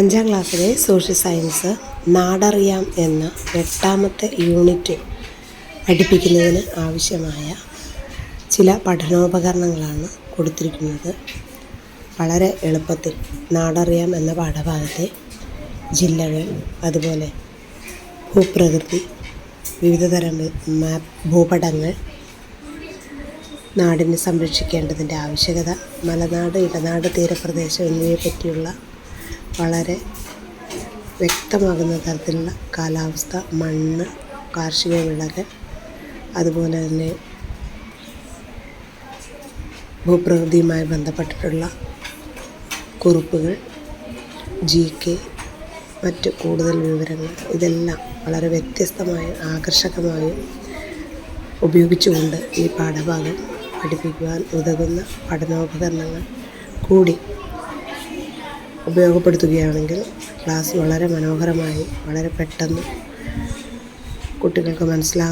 അഞ്ചാം ക്ലാസ്സിലെ social science നാടറിയാം എന്ന എട്ടാമത്തെ യൂണിറ്റ് പഠിപ്പിക്കുന്നതിന് ആവശ്യമായ ചില പഠനോപകരണങ്ങളാണ് കൊടുത്തിരിക്കുന്നത്. വളരെ എളുപ്പത്തിൽ നാടറിയാം എന്ന പാഠഭാഗത്തെ ജില്ലകൾ അതുപോലെ ഭൂപ്രകൃതി വിവിധതരം മാപ്പ് ഭൂപടങ്ങൾ നാടിനെ സംരക്ഷിക്കേണ്ടതിന്റെ ആവശ്യകത മലനാട് ഇടനാട് തീരപ്രദേശം എന്നിവയെ പറ്റിയുള്ള വളരെ വ്യക്തമാകുന്ന തരത്തിലുള്ള കാലാവസ്ഥ മണ്ണ് കാർഷിക വിളകൾ അതുപോലെ തന്നെ ഭൂപ്രകൃതിയുമായി ബന്ധപ്പെട്ടിട്ടുള്ള കുറിപ്പുകൾ ജി കെ മറ്റ് കൂടുതൽ വിവരങ്ങൾ ഇതെല്ലാം വളരെ വ്യത്യസ്തമായും ആകർഷകമായും ഉപയോഗിച്ചുകൊണ്ട് ഈ പാഠഭാഗം പഠിപ്പിക്കുവാൻ ഉതകുന്ന പഠനോപകരണങ്ങൾ കൂടി ഉപയോഗപ്പെടുത്തുകയാണെങ്കിൽ ക്ലാസ് വളരെ മനോഹരമായി വളരെ പെട്ടെന്ന് കുട്ടികൾക്ക് മനസ്സിലാകുന്ന